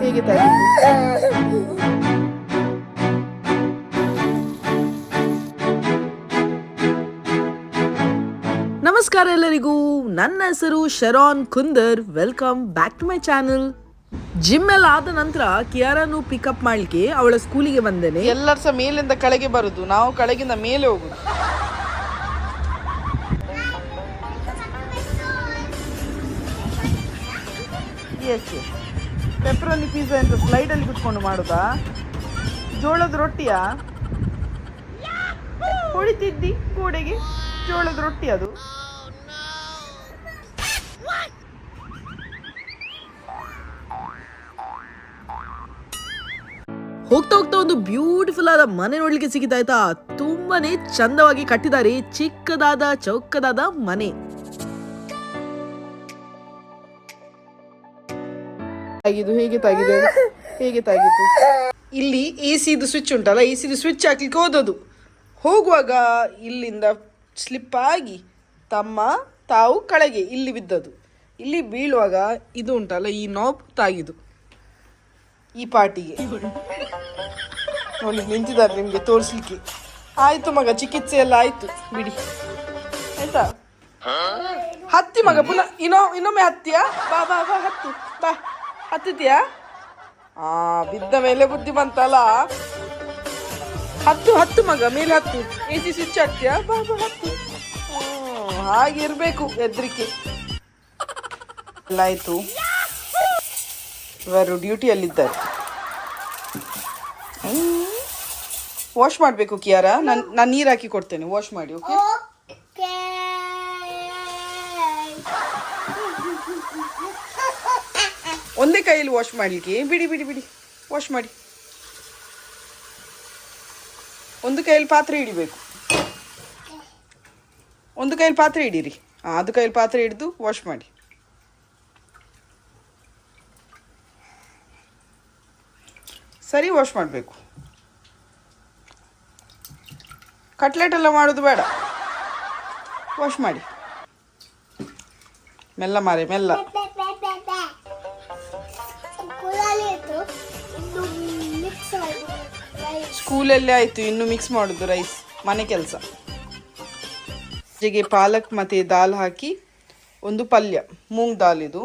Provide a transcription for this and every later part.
ಹೇಗೆ ನಮಸ್ಕಾರ ಎಲ್ಲರಿಗೂ. ನನ್ನ ಹೆಸರು Sharon Kundar. Welcome back to my channel gym ಎಲ್ಲ ಆದ ನಂತರ ಕಿಯಾರನ್ನು ಪಿಕಪ್ ಮಾಡ್ಲಿಕ್ಕೆ ಅವಳ ಸ್ಕೂಲಿಗೆ ಬಂದೇನೆ. ಎಲ್ಲರ ಸಹ ಮೇಲಿಂದ ಕೆಳಗೆ ಬರುದು. ನಾವು ಕೆಳಗಿಂದ ಮೇಲೆ ಹೋಗುದು. ಎಸ್ ಎಸ್ ಪೆಪ್ರೋನಿ ಪಿಜ್ಜಾ ಅಂತ ಸ್ಲೈಡಲ್ಲಿ ಕುತ್ಕೊಂಡು ಮಾಡುದಾ? ಜೋಳದ ರೊಟ್ಟಿಯಾ? ಕುಳಿತಿದ್ದಿ ಗೋಡೆಗೆ ಜೋಳದ ರೊಟ್ಟಿ ಅದು. ಹೋಗ್ತಾ ಹೋಗ್ತಾ ಒಂದು ಬ್ಯೂಟಿಫುಲ್ ಆದ ಮನೆ ನೋಡ್ಲಿಕ್ಕೆ ಸಿಗಿದಾಯ್ತಾ ತುಂಬಾನೇ ಚಂದವಾಗಿ ಕಟ್ಟಿದ್ದಾರೆ ಚಿಕ್ಕದಾದ, ಚೌಕದಾದ ಮನೆ. ತಾಗಿದ್ದು ಹೇಗೆ ತಾಗಿದೆ ಹೇಗೆ ತಾಗಿದ್ದು. ಇಲ್ಲಿ ಎ ಸಿದು ಸ್ವಿಚ್ ಉಂಟಲ್ಲ ಎ ಸಿದು ಸ್ವಿಚ್ ಹಾಕ್ಲಿಕ್ಕೆ ಹೋದದು ಹೋಗುವಾಗ ಇಲ್ಲಿಂದ ಸ್ಲಿಪ್ ಆಗಿ ತಮ್ಮ ತಾವು ಕಳೆಗೆ ಇಲ್ಲಿ ಬಿದ್ದದು ಇಲ್ಲಿ ಬೀಳುವಾಗ ಇದು ಉಂಟಲ್ಲ ಈ ನಾಬ್ ತಾಗಿದು ಈ ಪಾಟಿಗೆ ನೋಡಿ ನಿಂತಿದ್ದಾರೆ ನಿಮಗೆ ತೋರಿಸ್ಲಿಕ್ಕೆ. ಆಯ್ತು ಮಗ ಚಿಕಿತ್ಸೆ ಎಲ್ಲ ಆಯ್ತು ಬಿಡಿ. ಆಯ್ತಾ? ಹತ್ತಿ ಮಗ ಪುನಃ ಇನ್ನೊ ಇನ್ನೊಮ್ಮೆ ಹತ್ತಿಯಾ? ಬಾ ಬಾ ಬಾ ಹತ್ತು. ಬಾ. ಹತ್ತಿದ್ಯಾ ಆ, ಬಿದ್ದ ಮೇಲೆ ಬುದ್ಧಿ ಬಂತಲ್ಲ. ಹತ್ತು ಹತ್ತು ಮಗ, ಮೇಲೆ ಹತ್ತು. ಎ ಸಿ ಸ್ವಿಚ್ ಹಾಕ್ತೀಯಾ? ಬಾ ಬಾ, ಹತ್ತು. ಹಾಗಿರ್ಬೇಕು ಎದ್ರಿಕೆ. ಎಲ್ಲ ಇವರು ಡ್ಯೂಟಿಯಲ್ಲಿದ್ದಾರೆ. ವಾಶ್ ಮಾಡಬೇಕು ಕಿಯಾರ? ನಾನು ನಾನು ನೀರು ಹಾಕಿ ಕೊಡ್ತೇನೆ. ವಾಶ್ ಮಾಡಿ ಓಕೆ ಒಂದೇ ಕೈಯಲ್ಲಿ ವಾಶ್ ಮಾಡಲಿಕ್ಕೆ. ಬಿಡಿ ಬಿಡಿ ಬಿಡಿ. ವಾಶ್ ಮಾಡಿ. ಒಂದು ಕೈಯಲ್ಲಿ ಪಾತ್ರೆ ಹಿಡಿಬೇಕು ಒಂದು ಕೈಯಲ್ಲಿ ಪಾತ್ರೆ ಹಿಡೀರಿ ಅದು ಕೈಯಲ್ಲಿ ಪಾತ್ರೆ ಹಿಡಿದು ವಾಶ್ ಮಾಡಿ. ಸರಿ ವಾಶ್ ಮಾಡಬೇಕು. ಕಟ್ಲೆಟ್ ಎಲ್ಲ ಮಾಡೋದು ಬೇಡ. ವಾಶ್ ಮಾಡಿ. ಮೆಲ್ಲ ಮಾರೆ, ಮೆಲ್ಲ. ಸ್ಕೂಲಲ್ಲೇ ಆಯಿತು, ಇನ್ನು ಮಿಕ್ಸ್ ಮಾಡುದು ರೈಸ್ ಮನೆ ಕೆಲಸ. ಜೊತೆಗೆ ಪಾಲಕ್ ಮತ್ತು ದಾಲ್ ಹಾಕಿ, ಒಂದು ಪಲ್ಯ, ಮೂಂಗ್ ದಾಲ್ ಇದು.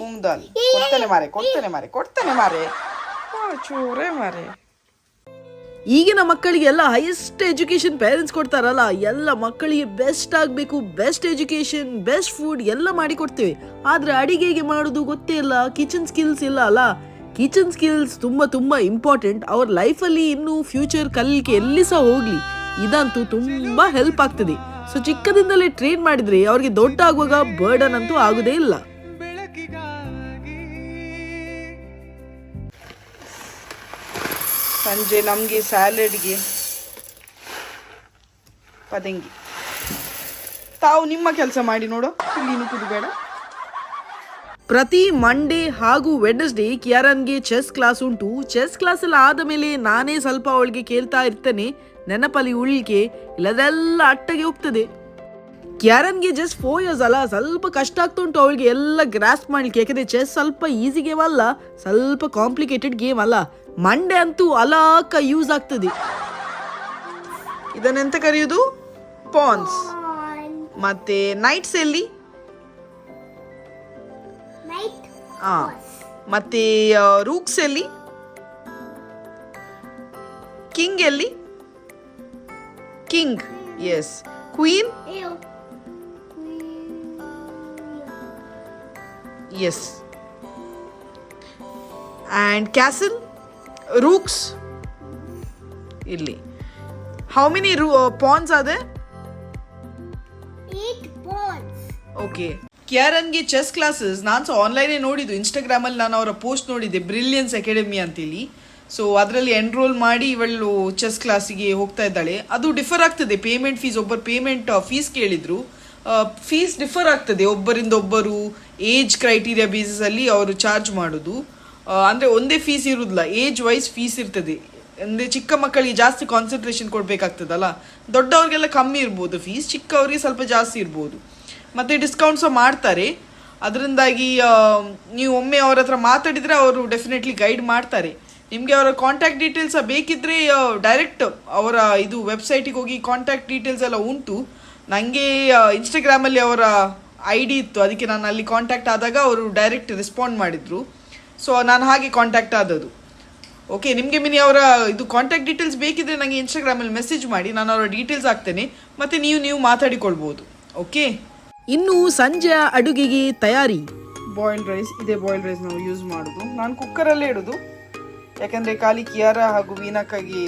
ಮೂಂಗ್ ದಾಲ್. ಕೊಡ್ತಾನೆ ಮಾರೆ ಕೊಡ್ತಾನೆ ಮಾರೆ ಕೊಡ್ತಾನೆ ಮಾರೆ. ಚೂರೇ ಮಾರೆ. ಈಗಿನ ಮಕ್ಕಳಿಗೆಲ್ಲ ಹೈಯೆಸ್ಟ್ ಎಜುಕೇಶನ್ ಪೇರೆಂಟ್ಸ್ ಕೊಡ್ತಾರಲ್ಲ, ಎಲ್ಲ ಮಕ್ಕಳಿಗೆ ಬೆಸ್ಟ್ ಆಗಬೇಕು ಬೆಸ್ಟ್ ಎಜುಕೇಶನ್ ಬೆಸ್ಟ್ ಫುಡ್ ಎಲ್ಲ ಮಾಡಿ ಕೊಡ್ತೇವೆ. ಆದರೆ ಅಡಿಗೆಗೆ ಮಾಡೋದು ಗೊತ್ತೇ ಇಲ್ಲ ಕಿಚನ್ ಸ್ಕಿಲ್ಸ್ ಇಲ್ಲ ಅಲ್ಲ. ಕಿಚನ್ ಸ್ಕಿಲ್ಸ್ ತುಂಬ ತುಂಬ ಇಂಪಾರ್ಟೆಂಟ್ ಅವ್ರ ಲೈಫಲ್ಲಿ ಇನ್ನೂ ಫ್ಯೂಚರ್ ಕಲಿಕೆ ಎಲ್ಲಿ ಸಹ ಹೋಗ್ಲಿ. ಇದಂತೂ ತುಂಬ ಹೆಲ್ಪ್ ಆಗ್ತದೆ. ಸೊ ಚಿಕ್ಕದಿಂದಲೇ ಟ್ರೈನ್ ಮಾಡಿದ್ರೆ ಅವ್ರಿಗೆ ದೊಡ್ಡ ಆಗುವಾಗ ಬರ್ಡನ್ ಅಂತೂ ಆಗೋದೇ ಇಲ್ಲ. ಸಂಜೆ ನಮಗೆ ಸ್ಯಾಲೆಡ್ಗೆ ಪದಂಗಿ. ತಾವು ನಿಮ್ಮ ಕೆಲಸ ಮಾಡಿ ನೋಡು. ಇಲ್ಲಿ ನುಕುದು ಬೇಡ ಪ್ರತಿ ಮಂಡೇ ಹಾಗೂ ವೆಡ್ನೆಸ್ಡೇ ಕಿಯಾರನ್ಗೆ ಚೆಸ್ ಕ್ಲಾಸ್ ಉಂಟು. ಚೆಸ್ ಕ್ಲಾಸ್ ಎಲ್ಲ ಆದ ಮೇಲೆ ನಾನೇ ಸ್ವಲ್ಪ ಅವಳಿಗೆ ಕೇಳ್ತಾ ಇರ್ತೇನೆ. ನೆನಪಲ್ಲಿ ಉಳಿಕೆ ಇಲ್ಲದೆಲ್ಲ ಅಟ್ಟಗೆ ಹೋಗ್ತದೆ. ಕ್ಯಾರನ್ಗೆ ಜಸ್ಟ್ ಫೋರ್ ಇಯರ್ಸ್ ಅಲ್ಲ ಸ್ವಲ್ಪ ಕಷ್ಟ ಆಗ್ತಾ ಉಂಟು ಅವಳಿಗೆ. ಎಲ್ಲ ಗ್ರಾಸ್ಪ್ ಮಾಡ್ಲಿಕ್ಕೆ. ಯಾಕಂದ್ರೆ ಚೆಸ್ ಸ್ವಲ್ಪ ಈಸಿ ಗೇಮ್ ಅಲ್ಲ ಸ್ವಲ್ಪ ಕಾಂಪ್ಲಿಕೇಟೆಡ್ ಗೇಮ್ ಅಲ್ಲ. ಮಂಡೆ ಅಂತೂ ಅಲಾಕ ಯೂಸ್ ಆಗ್ತದೆ. ಇದನ್ನೆಂತ ಕರೆಯೋದು? ಪಾನ್ಸ್ ಮತ್ತೆ ನೈಟ್ಸ್ ಎಲ್ಲಿ? ಆ ಮತ್ತೆ ರೂಕ್ಸ್ ಎಲ್ಲಿ? ಕಿಂಗ್ ಎಲ್ಲಿ? King S queen S and castle rooks ಇಲ್ಲಿ ಹೌ ಮೆನಿ ರೂ ಪಾನ್ಸ್ ಅದೇ ಓಕೆ ಕ್ಯಾರನ್ಗೆ ಚೆಸ್ ಕ್ಲಾಸಸ್ ನಾನು ಸಹ ಆನ್ಲೈನೇ ನೋಡಿದ್ದು. ಇನ್ಸ್ಟಾಗ್ರಾಮಲ್ಲಿ ನಾನು ಅವರ ಪೋಸ್ಟ್ ನೋಡಿದ್ದೆ ಬ್ರಿಲಿಯನ್ಸ್ ಅಕಾಡೆಮಿ ಅಂತೇಳಿ. ಸೊ ಅದರಲ್ಲಿ ಎನ್ರೋಲ್ ಮಾಡಿ ಇವಳು ಚೆಸ್ ಕ್ಲಾಸಿಗೆ ಹೋಗ್ತಾ ಇದ್ದಾಳೆ. ಅದು ಡಿಫರ್ ಆಗ್ತದೆ. ಪೇಮೆಂಟ್ ಫೀಸ್ ಒಬ್ಬರು ಪೇಮೆಂಟ್ ಫೀಸ್ ಕೇಳಿದ್ರು. ಫೀಸ್ ಡಿಫರ್ ಆಗ್ತದೆ. ಒಬ್ಬರಿಂದ ಒಬ್ಬರು ಏಜ್ ಕ್ರೈಟೀರಿಯಾ ಬೇಸಿಸಲ್ಲಿ ಅವರು ಚಾರ್ಜ್ ಮಾಡೋದು. ಅಂದರೆ ಒಂದೇ ಫೀಸ್ ಇರೋದಿಲ್ಲ. ಏಜ್ ವೈಸ್ ಫೀಸ್ ಇರ್ತದೆ. ಅಂದರೆ ಚಿಕ್ಕ ಮಕ್ಕಳಿಗೆ ಜಾಸ್ತಿ ಕಾನ್ಸಂಟ್ರೇಷನ್ ಕೊಡಬೇಕಾಗ್ತದಲ್ಲ. ದೊಡ್ಡವ್ರಿಗೆಲ್ಲ ಕಮ್ಮಿ ಇರ್ಬೋದು ಫೀಸ್ ಚಿಕ್ಕವರಿಗೆ ಸ್ವಲ್ಪ ಜಾಸ್ತಿ ಇರ್ಬೋದು. ಮತ್ತು ಡಿಸ್ಕೌಂಟ್ ಸಹ ಮಾಡ್ತಾರೆ. ಅದರಿಂದಾಗಿ ನೀವು ಒಮ್ಮೆ ಅವ್ರ ಹತ್ರ ಮಾತಾಡಿದರೆ ಅವರು ಡೆಫಿನೆಟ್ಲಿ ಗೈಡ್ ಮಾಡ್ತಾರೆ. ನಿಮಗೆ ಅವರ ಕಾಂಟ್ಯಾಕ್ಟ್ ಡೀಟೇಲ್ಸ್ ಬೇಕಿದ್ರೆ ಡೈರೆಕ್ಟ್ ಅವರ ಇದು ವೆಬ್ಸೈಟಿಗೆ ಹೋಗಿ ಕಾಂಟ್ಯಾಕ್ಟ್ ಡೀಟೇಲ್ಸ್ ಎಲ್ಲ ಉಂಟು. ನನಗೆ ಇನ್ಸ್ಟಾಗ್ರಾಮಲ್ಲಿ ಅವರ ಐ ಡಿ ಇತ್ತು. ಅದಕ್ಕೆ ನಾನು ಅಲ್ಲಿ ಕಾಂಟ್ಯಾಕ್ಟ್ ಆದಾಗ ಅವರು ಡೈರೆಕ್ಟ್ ರೆಸ್ಪಾಂಡ್ ಮಾಡಿದರು. ಸೊ ನಾನು ಹಾಗೆ ಕಾಂಟ್ಯಾಕ್ಟ್ ಆದದ್ದು. ಓಕೆ ನಿಮಗೆ ಮಿನಿ ಅವರ ಇದು ಕಾಂಟ್ಯಾಕ್ಟ್ ಡೀಟೇಲ್ಸ್ ಬೇಕಿದ್ರೆ ನನಗೆ ಇನ್ಸ್ಟಾಗ್ರಾಮಲ್ಲಿ ಮೆಸೇಜ್ ಮಾಡಿ. ನಾನು ಅವರ ಡೀಟೇಲ್ಸ್ ಹಾಕ್ತೇನೆ. ಮತ್ತು ನೀವು ನೀವು ಮಾತಾಡಿಕೊಳ್ಬೋದು. ಓಕೆ ಇನ್ನು ಸಂಜೆಯ ಅಡುಗೆಗೆ ತಯಾರಿ. ಬಾಯ್ಲ್ಡ್ ರೈಸ್ ಇದೇ ಬಾಯ್ಲ್ಡ್ ರೈಸ್ ನಾವು ಯೂಸ್ ಮಾಡೋದು. ನಾನು ಕುಕ್ಕರಲ್ಲೇ ಇಡೋದು. ಯಾಕಂದರೆ ಖಾಲಿ ಕಿಯಾರ ಹಾಗೂ ವೀನಕ್ಕಾಗಿ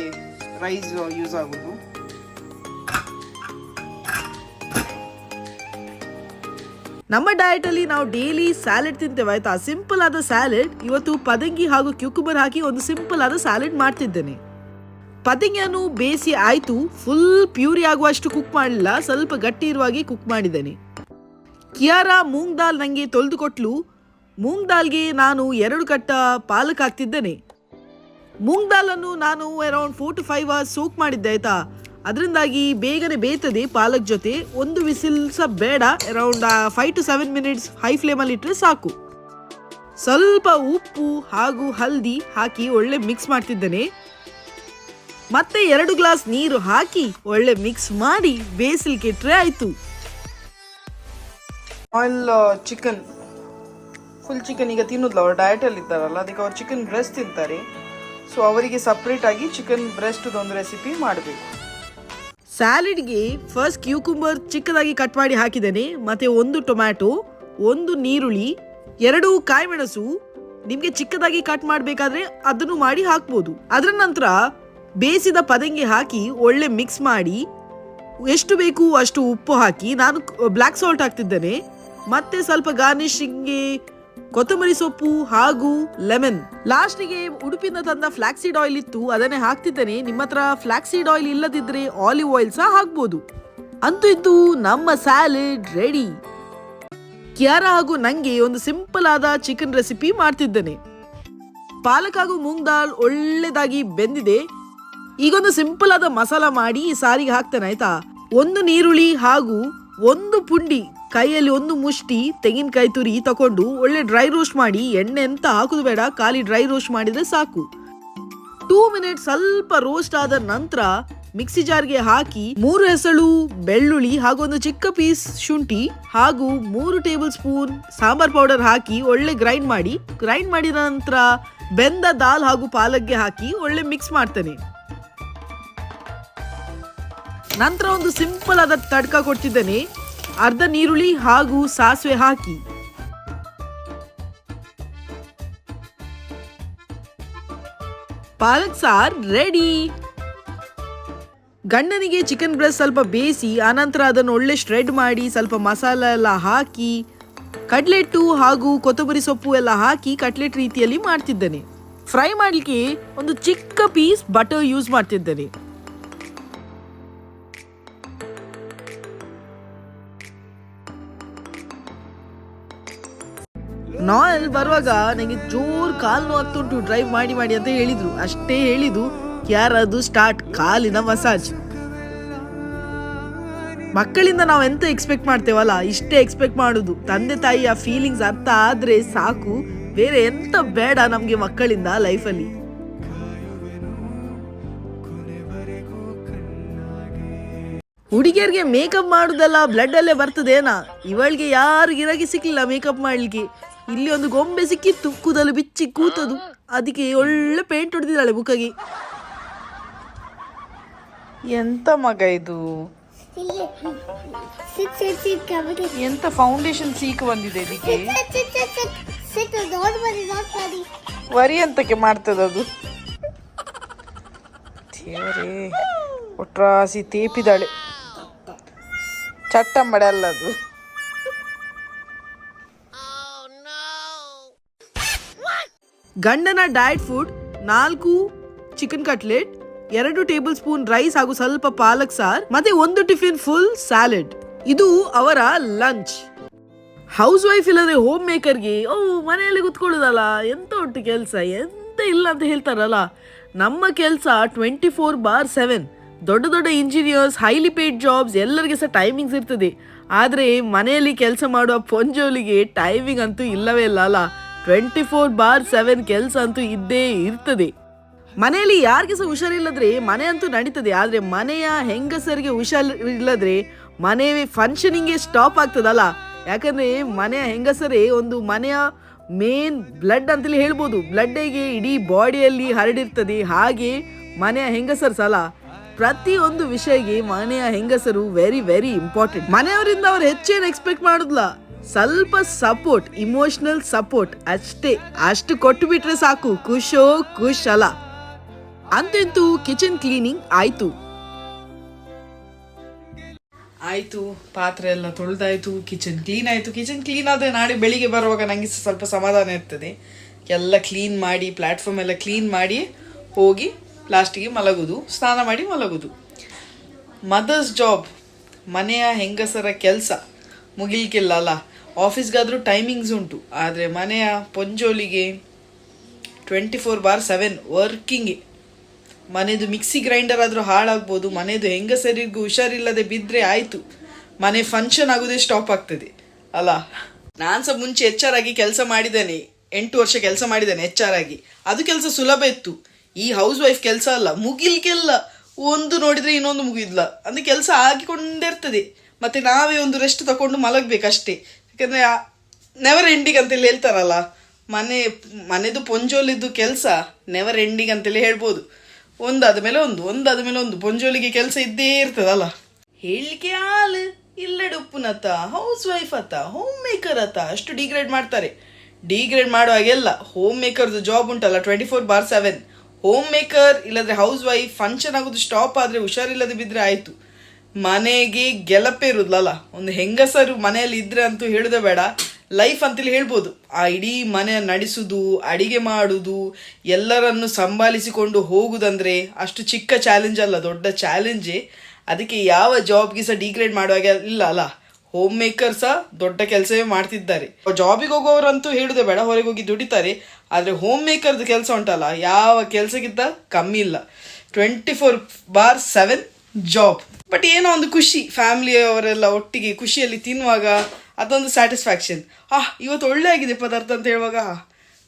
ರೈಸ್ ಯೂಸ್ ಆಗೋದು. ನಮ್ಮ ಡಯಟ್ ಅಲ್ಲಿ ನಾವು ಡೈಲಿ ಸ್ಯಾಲೆಡ್ ತಿಂತೇವೆ ಆಯ್ತಾ? ಸಿಂಪಲ್ ಆದ ಸ್ಯಾಲೆಡ್ ಇವತ್ತು ಪದಂಗಿ ಹಾಗೂ ಕ್ಯೂಕುಬರ್ ಹಾಕಿ ಒಂದು ಸಿಂಪಲ್ ಆದ ಸ್ಯಾಲೆಡ್ ಮಾಡ್ತಿದ್ದೇನೆ. ಪದಂಗಿಯನ್ನು ಬೇಯಿಸಿ ಆಯಿತು ಫುಲ್ ಪ್ಯೂರಿ ಆಗುವಷ್ಟು ಕುಕ್ ಮಾಡಲಿಲ್ಲ ಸ್ವಲ್ಪ ಗಟ್ಟಿ ಇರುವಾಗೆ ಕುಕ್ ಮಾಡಿದ್ದೇನೆ. ಕಿಯಾರ ಮೂಂಗ್ ದಾಲ್ ನನಗೆ ತೊಳೆದು ಕೊಟ್ಲು ಮೂಂಗ್ ದಾಲ್ಗೆ ನಾನು ಎರಡು ಕಟ್ಟ ಪಾಲಕ್ ಹಾಕ್ತಿದ್ದೇನೆ. ಮೂಂಗ್ ದಾಲನ್ನು ನಾನು around four to five hours soak ಮಾಡಿದ್ದೆ ಆಯ್ತಾ? ಅದರಿಂದಾಗಿ ಬೇಗನೆ ಬೇಯ್ತದೆ ಪಾಲಕ್ ಜೊತೆ. ಒಂದು ವಿಸಿಲ್ ಸಹ ಬೇಡ around five to seven minutes high ಫ್ಲೇಮಲ್ಲಿ ಇಟ್ಟರೆ ಸಾಕು. ಸ್ವಲ್ಪ ಉಪ್ಪು ಹಾಗೂ ಹಲ್ದಿ ಹಾಕಿ ಒಳ್ಳೆ ಮಿಕ್ಸ್ ಮಾಡ್ತಿದ್ದೇನೆ. ಮತ್ತೆ ಎರಡು ಗ್ಲಾಸ್ ನೀರು ಹಾಕಿ ಒಳ್ಳೆ ಮಿಕ್ಸ್ ಮಾಡಿ ಬೇಯಿಸ್ಲಿಕ್ಕೆ ಇಟ್ಟರೆ ಆಯ್ತು. ಆಯಿಲ್ ಚಿಕನ್ ಫುಲ್ ಚಿಕನ್ ಈಗ ತಿನ್ನೋದಿಲ್ಲ. ಅವ್ರು ಡಯಟಲ್ಲಿ ಇದ್ದಾರಲ್ಲ, ಅದಕ್ಕೆ ಅವ್ರು ಚಿಕನ್ ಬ್ರೆಸ್ಟ್ ತಿಂತಾರೆ. ಸೊ ಅವರಿಗೆ ಸಪ್ರೇಟಾಗಿ ಚಿಕನ್ ಬ್ರೆಸ್ಟ್ದೊಂದು ರೆಸಿಪಿ ಮಾಡಬೇಕು. ಸ್ಯಾಲೆಡ್ಗೆ ಫಸ್ಟ್ ಕ್ಯೂಕುಂಬರ್ ಚಿಕ್ಕದಾಗಿ ಕಟ್ ಮಾಡಿ ಹಾಕಿದ್ದೇನೆ. ಮತ್ತೆ ಒಂದು ಟೊಮ್ಯಾಟೊ ಒಂದು ನೀರುಳ್ಳಿ, ಎರಡು ಕಾಯಿಮೆಣಸು. ನಿಮಗೆ ಚಿಕ್ಕದಾಗಿ ಕಟ್ ಮಾಡಬೇಕಾದ್ರೆ ಅದನ್ನು ಮಾಡಿ ಹಾಕ್ಬೋದು. ಅದರ ನಂತರ ಬೇಯಿಸಿದ ಪದಂಗಿ ಹಾಕಿ ಒಳ್ಳೆ ಮಿಕ್ಸ್ ಮಾಡಿ, ಎಷ್ಟು ಬೇಕು ಅಷ್ಟು ಉಪ್ಪು ಹಾಕಿ, ನಾನು ಬ್ಲ್ಯಾಕ್ ಸಾಲ್ಟ್ ಹಾಕ್ತಿದ್ದೇನೆ. ಮತ್ತೆ ಸ್ವಲ್ಪ ಗಾರ್ನಿಶಿಂಗ್ಗೆ ಕೊತ್ತಂಬರಿ ಸೊಪ್ಪು ಹಾಗೂ ಲೆಮನ್. ಲಾಸ್ಟಿಗೆ ಉಡುಪಿನ ತಂದ ಫ್ಲಾಕ್ಸೀಡ್ ಆಯಿಲ್ ಇತ್ತು, ಅದನ್ನೇ ಹಾಕ್ತಿದ್ದೇನೆ. ನಿಮ್ಮ ಹತ್ರ ಫ್ಲಾಕ್ಸೀಡ್ ಆಯಿಲ್ ಇಲ್ಲದಿದ್ರೆ ಆಲಿವ್ ಆಯಿಲ್ ಸಹ ಹಾಕ್ಬೋದು. ಅಂತೂ ಇದ್ದು ನಮ್ಮ ಸ್ಯಾಲೆಡ್ ರೆಡಿ. ಕ್ಯಾರ ಹಾಗೂ ನಂಗೆ ಒಂದು ಸಿಂಪಲ್ ಆದ ಚಿಕನ್ ರೆಸಿಪಿ ಮಾಡ್ತಿದ್ದೇನೆ. ಪಾಲಕ್ ಹಾಗೂ ಮೂಂಗ್ ದಾಲ್ ಒಳ್ಳೆದಾಗಿ ಬೆಂದಿದೆ. ಈಗೊಂದು ಸಿಂಪಲ್ ಆದ ಮಸಾಲ ಮಾಡಿ ಸಾರಿಗೆ ಹಾಕ್ತೇನೆ, ಆಯ್ತಾ? ಒಂದು ನೀರುಳ್ಳಿ ಹಾಗೂ ಒಂದು ಪುಂಡಿ. ಕೈಯಲ್ಲಿ ಒಂದು ಮುಷ್ಟಿ, ತೆಂಗಿನಕಾಯಿ ತುರಿ ತಕೊಂಡು ಒಳ್ಳೆ ಡ್ರೈ ರೋಸ್ಟ್ ಮಾಡಿ, ಎಣ್ಣೆ ಅಂತ ಹಾಕುದು ಬೇಡ, ಖಾಲಿ ಡ್ರೈ ರೋಸ್ಟ್ ಮಾಡಿದ್ರೆ ಸಾಕು. ಟೂ ಮಿನಿಟ್ ಸ್ವಲ್ಪ ರೋಸ್ಟ್ ಆದ ನಂತರ ಮಿಕ್ಸಿ ಜಾರ್ಗೆ ಹಾಕಿ, ಮೂರು ಹೆಸಳು, ಬೆಳ್ಳುಳ್ಳಿ ಹಾಗೂ ಒಂದು ಚಿಕ್ಕ ಪೀಸ್ ಶುಂಠಿ ಹಾಗೂ ಮೂರು ಟೇಬಲ್ ಸ್ಪೂನ್ ಸಾಂಬಾರ್ ಪೌಡರ್ ಹಾಕಿ ಒಳ್ಳೆ ಗ್ರೈಂಡ್ ಮಾಡಿ ಗ್ರೈಂಡ್ ಮಾಡಿದ ನಂತರ ಬೆಂದ ದಾಲ್ ಹಾಗೂ ಪಾಲಕ್ಗೆ ಹಾಕಿ ಒಳ್ಳೆ ಮಿಕ್ಸ್ ಮಾಡ್ತೇನೆ. ನಂತರ ಒಂದು ಸಿಂಪಲ್ ಆದ ತಡ್ಕ ಕೊಡ್ತಿದ್ದೇನೆ. ಅರ್ಧ ನೀರುಳ್ಳಿ ಹಾಗೂ ಸಾಸಿವೆ ಹಾಕಿ. ಪಾಲಕ್ ಸಾರ್ ರೆಡಿ. ಗಂಡನಿಗೆ ಚಿಕನ್ ಬ್ರೆಸ್ಟ್ ಸ್ವಲ್ಪ ಬೇಯಿಸಿ, ಆನಂತರ ಅದನ್ನು ಒಳ್ಳೆ ಶ್ರೆಡ್ ಮಾಡಿ, ಸ್ವಲ್ಪ ಮಸಾಲ ಎಲ್ಲ ಹಾಕಿ, ಕಡ್ಲೆಟ್ಟು ಹಾಗೂ ಕೊತ್ತಂಬರಿ ಸೊಪ್ಪು ಎಲ್ಲ ಹಾಕಿ ಕಟ್ಲೆಟ್ ರೀತಿಯಲ್ಲಿ ಮಾಡ್ತಿದ್ದೇನೆ. ಫ್ರೈ ಮಾಡಲಿಕ್ಕೆ ಒಂದು ಚಿಕ್ಕ ಪೀಸ್ ಬಟರ್ ಯೂಸ್ ಮಾಡ್ತಿದ್ದೇನೆ. ನಾಲ್ ಬರುವಾಗ ನನಗೆ ಜೋರ್ ಕಾಲು ನೋವು ಆಗ್ತುಂಟು ಡ್ರೈವ್ ಮಾಡಿ ಮಾಡಿ ಅಂತ ಹೇಳಿದ್ರು. ಅಷ್ಟೇ ಹೇಳಿದ್ದು ಯಾರದು ಸ್ಟಾರ್ಟ್ ಕಾಲಿನ ಮಸಾಜ್ ಮಕ್ಕಳಿಂದ ನಾವು ಎಂತ ಎಕ್ಸ್ಪೆಕ್ಟ್ ಮಾಡ್ತೇವಲ್ಲ, ಇಷ್ಟೇ ಎಕ್ಸ್ಪೆಕ್ಟ್ ಮಾಡುದು. ತಂದೆ ತಾಯಿಯ ಫೀಲಿಂಗ್ಸ್ ಅರ್ಥ ಆದ್ರೆ ಸಾಕು. ಬೇರೆ ಎಂತ ಬೇಡ ನಮ್ಗೆ ಮಕ್ಕಳಿಂದ ಲೈಫಲ್ಲಿ ಹುಡುಗಿಯರಿಗೆ ಮೇಕಪ್ ಮಾಡುದಲ್ಲ ಬ್ಲಡ್ ಅಲ್ಲೇ ಬರ್ತದೇನಾ? ಇವಳಿಗೆ ಯಾರು ಗಿರಾಕಿ ಸಿಕ್ಲಿಲ್ಲ ಮೇಕಪ್ ಮಾಡ್ಲಿಕ್ಕೆ. ಇಲ್ಲಿ ಒಂದು ಗೊಂಬೆ ಸಿಕ್ಕಿತ್ತು. ಕೂದಲು ಬಿಚ್ಚಿ ಕೂತದು. ಅದಕ್ಕೆ ಒಳ್ಳೆ ಪೇಂಟ್ ಹೊಡೆದಿದ್ದಾಳೆ ಮುಖಗೆ. ಎಂತ ಮಗ ಇದು? ಎಂತ ಫೌಂಡೇಶನ್ ಸೀಕ್ ಬಂದಿದೆ ಇದಕ್ಕೆ. ವರಿ ಅಂತಕ್ಕೆ ಮಾಡ್ತದದು ದೇವರೇ ಒಟ್ರಾಸಿ ತೇಪಿದಾಳೆ. ಚಟ್ಟಂಬಡೆ ಅಲ್ಲ ಗಂಡನ ಡಯಟ್ ಫುಡ್ ನಾಲ್ಕು ಚಿಕನ್ ಕಟ್ಲೆಟ್ ಎರಡು ಟೇಬಲ್ ಸ್ಪೂನ್ ರೈಸ್ ಹಾಗೂ ಸ್ವಲ್ಪ ಪಾಲಕ್ ಸಾರ್, ಮತ್ತೆ ಒಂದು ಟಿಫಿನ್ ಫುಲ್ ಸ್ಯಾಲೆಡ್ ಇದು ಅವರ ಲಂಚ್ ಹೌಸ್ ವೈಫ್ ಇಲ್ಲದೆ ಹೋಮ್ ಮೇಕರ್ಗೆ ಓ, ಮನೆಯಲ್ಲಿ ಕುತ್ಕೊಳ್ಳೋದಲ್ಲ, ಎಂತ ಉಂಟು ಕೆಲಸ, ಎಂತ ಇಲ್ಲ ಅಂತ ಹೇಳ್ತಾರಲ್ಲ. ನಮ್ಮ ಕೆಲಸ ಟ್ವೆಂಟಿ ಫೋರ್ ಬಾರ್ ಸೆವೆನ್ ದೊಡ್ಡ ದೊಡ್ಡ ಇಂಜಿನಿಯರ್ಸ್ ಹೈಲಿ ಪೇಡ್ ಜಾಬ್ಸ್ ಎಲ್ಲರಿಗೆ ಸಹ ಟೈಮಿಂಗ್ಸ್ ಇರ್ತದೆ. ಆದರೆ ಮನೆಯಲ್ಲಿ ಕೆಲಸ ಮಾಡುವ ಪೊಂಜೋಲಿಗೆ ಟೈಮಿಂಗ್ ಅಂತೂ ಇಲ್ಲವೇ ಇಲ್ಲ ಅಲ್ಲ. ಟ್ವೆಂಟಿ ಫೋರ್ ಬಾರ್ ಸೆವೆನ್ ಕೆಲಸ ಅಂತೂ ಇದ್ದೇ ಇರ್ತದೆ. ಮನೆಯಲ್ಲಿ ಯಾರಿಗೆ ಸಹ ಹುಷಾರಿಲ್ಲದ್ರೆ ಮನೆ ಅಂತೂ ನಡೀತದೆ, ಆದರೆ ಮನೆಯ ಹೆಂಗಸರಿಗೆ ಹುಷಾರಿಲ್ಲದ್ರೆ ಮನೆ ಫಂಕ್ಷನಿಂಗ್ ಸ್ಟಾಪ್ ಆಗ್ತದಲ್ಲ. ಯಾಕಂದ್ರೆ ಮನೆಯ ಹೆಂಗಸರೇ ಒಂದು ಮನೆಯ ಮೇನ್ ಬ್ಲಡ್ ಅಂತಲೇ ಹೇಳ್ಬೋದು. ಬ್ಲಡ್ಡಿಗೆ ಇಡೀ ಬಾಡಿಯಲ್ಲಿ ಹರಡಿರ್ತದೆ, ಹಾಗೆ ಮನೆಯ ಹೆಂಗಸರು ಸಲ ಪ್ರತಿಯೊಂದು ವಿಷಯಗೆ ಮನೆಯ ಹೆಂಗಸರು ವೆರಿ ವೆರಿ ಇಂಪಾರ್ಟೆಂಟ್ ಮನೆಯವರಿಂದ ಅವ್ರು ಹೆಚ್ಚೇನು ಎಕ್ಸ್ಪೆಕ್ಟ್ ಮಾಡುದಿಲ್ಲ. ಸ್ವಲ್ಪ ಸಪೋರ್ಟ್ ಇಮೋಷನಲ್ ಸಪೋರ್ಟ್ ಅಷ್ಟೇ. ಅಷ್ಟು ಕೊಟ್ಟು ಬಿಟ್ರೆ ಸಾಕು. ಖುಷೋ ಖುಷ್ ಅಲ್ಲ ಕಿಚನ್ ಕ್ಲೀನಿಂಗ್ ಆಯ್ತು. ಆಯ್ತು, ಪಾತ್ರೆ ಎಲ್ಲ ತೊಳೆದಾಯ್ತು ಕಿಚನ್ ಕ್ಲೀನ್ ಆಯ್ತು. ಕಿಚನ್ ಕ್ಲೀನ್ ಆದ್ರೆ ನಾಳೆ ಬೆಳಿಗ್ಗೆ ಬರುವಾಗ ನನಗೆ ಸ್ವಲ್ಪ ಸಮಾಧಾನ ಇರ್ತದೆ. ಎಲ್ಲ ಕ್ಲೀನ್ ಮಾಡಿ ಪ್ಲಾಟ್ಫಾರ್ಮ್ ಎಲ್ಲ ಕ್ಲೀನ್ ಮಾಡಿ ಹೋಗಿ ಲಾಸ್ಟಿಗೆ ಮಲಗುದು, ಸ್ನಾನ ಮಾಡಿ ಮಲಗುದು. ಮದರ್ಸ್ ಜಾಬ್ ಮನೆಯ ಹೆಂಗಸರ ಕೆಲಸ ಮುಗಿಲಿಕ್ಕಿಲ್ಲ ಅಲ್ಲ? ಆಫೀಸ್ಗಾದರೂ ಟೈಮಿಂಗ್ಸ್ ಉಂಟು. ಆದರೆ ಮನೆಯ ಪೊಂಜೋಲಿಗೆ twenty four bar seven working ಮನೆದು mixie grinder ಆದರೂ ಹಾಳಾಗ್ಬೋದು ಮನೆಯದು ಹೆಂಗಸರಿಗೂ ಹುಷಾರಿಲ್ಲದೆ ಬಿದ್ದರೆ ಆಯಿತು. ಮನೆ ಫಂಕ್ಷನ್ ಆಗೋದೇ ಸ್ಟಾಪ್ ಆಗ್ತದೆ. ಅಲ್ಲ, ನಾನು ಸಹ ಮುಂಚೆ ಎಚ್ ಆರ್ ಆಗಿ ಕೆಲಸ ಮಾಡಿದ್ದೇನೆ. ಎಂಟು ವರ್ಷ ಕೆಲಸ ಮಾಡಿದ್ದೇನೆ ಆಗಿ. ಅದು ಕೆಲಸ ಸುಲಭ ಇತ್ತು. ಈ ಹೌಸ್ ವೈಫ್ ಕೆಲಸ ಅಲ್ಲ, ಮುಗಿಲ್ಕೆಲ್ಲ ಒಂದು ನೋಡಿದರೆ ಇನ್ನೊಂದು ಮುಗಿದ್ಲ. ಅಂದರೆ ಕೆಲಸ ಆಗಿಕೊಂಡಿರ್ತದೆ ಮತ್ತೆ ನಾವೇ ಒಂದು ರೆಸ್ಟ್ ತಗೊಂಡು ಮಲಗಬೇಕಷ್ಟೇ. ಯಾಕಂದ್ರೆ ನೆವರ್ ಎಂಡಿಂಗ್ ಅಂತೇಳಿ ಹೇಳ್ತಾರಲ್ಲ. ಮನೆ, ಮನೆದು ಪೊಂಜೋಲಿದ್ದು ಕೆಲಸ ನೆವರ್ ಎಂಡಿಂಗ್ ಅಂತೇಳಿ ಹೇಳ್ಬೋದು. ಒಂದಾದ ಮೇಲೆ ಒಂದು ಒಂದಾದ ಮೇಲೆ ಒಂದು ಪೊಂಜೋಲಿಗೆ ಕೆಲಸ ಇದ್ದೇ ಇರ್ತದಲ್ಲ. ಹೇಳಿಕೆ ಹಾಲು ಇಲ್ಲಡೆ ಉಪ್ಪುನತ್ತ ಹೌಸ್ ವೈಫ್ ಅತ್ತ ಹೋಮ್ ಮೇಕರ್ ಅತ್ತ, ಅಷ್ಟು ಡಿಗ್ರೇಡ್ ಮಾಡ್ತಾರೆ. ಡಿಗ್ರೇಡ್ ಮಾಡುವಾಗೆಲ್ಲ ಹೋಮ್ ಮೇಕರ್ದು ಜಾಬ್ ಉಂಟಲ್ಲ twenty four bar seven homemaker ಇಲ್ಲದ್ರೆ ಹೌಸ್ ವೈಫ್ ಫಂಕ್ಷನ್ ಆಗೋದು ಸ್ಟಾಪ್ ಆದರೆ ಹುಷಾರಿಲ್ಲದೆ ಬಿದ್ದರೆ ಆಯಿತು. ಮನೆಗೆ ಗೆಲಪೆ ಇರುದಲ್ಲ ಒಂದು ಹೆಂಗಸರು ಮನೆಯಲ್ಲಿ ಇದ್ರೆ ಅಂತೂ ಹೇಳುದೇ ಬೇಡ. ಲೈಫ್ ಅಂತೇಳಿ ಹೇಳ್ಬೋದು. ಆ ಇಡೀ ಮನೆ ನಡೆಸುದು, ಅಡಿಗೆ ಮಾಡುದು, ಎಲ್ಲರನ್ನು ಸಂಭಾಲಿಸಿಕೊಂಡು ಹೋಗುದಂದ್ರೆ ಅಷ್ಟು ಚಿಕ್ಕ ಚಾಲೆಂಜ್ ಅಲ್ಲ, ದೊಡ್ಡ ಚಾಲೆಂಜೇ ಅದಕ್ಕೆ ಯಾವ ಜಾಬ್ಗೆ ಸಹ ಡಿಗ್ರೇಡ್ ಮಾಡುವಾಗ ಇಲ್ಲ ಅಲ್ಲ. ಹೋಮ್ ಮೇಕರ್ ಸಹ ದೊಡ್ಡ ಕೆಲಸವೇ ಮಾಡ್ತಿದ್ದಾರೆ. ಜಾಬಿಗೆ ಹೋಗೋರಂತೂ ಹೇಳುದೇ ಬೇಡ, ಹೊರಗೆ ಹೋಗಿ ದುಡಿತಾರೆ. ಆದರೆ ಹೋಮ್ ಮೇಕರ್ದು ಕೆಲಸ ಉಂಟಲ್ಲ, ಯಾವ ಕೆಲಸಕ್ಕಿಂತ ಕಮ್ಮಿ ಇಲ್ಲ. Twenty four bar seven job but ಏನೋ ಒಂದು ಖುಷಿ ಫ್ಯಾಮಿಲಿಯವರೆಲ್ಲ ಒಟ್ಟಿಗೆ ಖುಷಿಯಲ್ಲಿ ತಿನ್ನುವಾಗ ಅದೊಂದು ಸ್ಯಾಟಿಸ್ಫ್ಯಾಕ್ಷನ್ ಆ, ಇವತ್ತು ಒಳ್ಳೆ ಆಗಿದೆ ಪದಾರ್ಥ ಅಂತ ಹೇಳುವಾಗ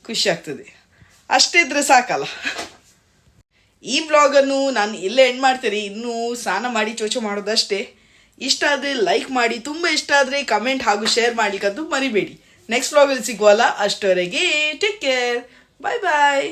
ಖುಷಿ ಆಗ್ತದೆ. ಅಷ್ಟೇ ಇದ್ರೆ ಸಾಕಲ್ಲ. ಈ ಬ್ಲಾಗನ್ನು ನಾನು ಇಲ್ಲೇ ಎಂಡ್ ಮಾಡ್ತೀನಿ. ಇನ್ನೂ ಸ್ನಾನ ಮಾಡಿ ಚೋಚೋ ಮಾಡೋದಷ್ಟೇ. ಇಷ್ಟ ಆದರೆ ಲೈಕ್ ಮಾಡಿ, ತುಂಬ ಇಷ್ಟ ಆದರೆ ಕಮೆಂಟ್ ಹಾಗೂ ಶೇರ್ ಮಾಡ್ಲಿಕ್ಕಂತೂ ಮರಿಬೇಡಿ. ನೆಕ್ಸ್ಟ್ ಬ್ಲಾಗಲ್ಲಿ ಸಿಗುವಲ್ಲ ಅಷ್ಟವರೆಗೆ ಟೇಕ್ ಕೇರ್ ಬಾಯ್ ಬಾಯ್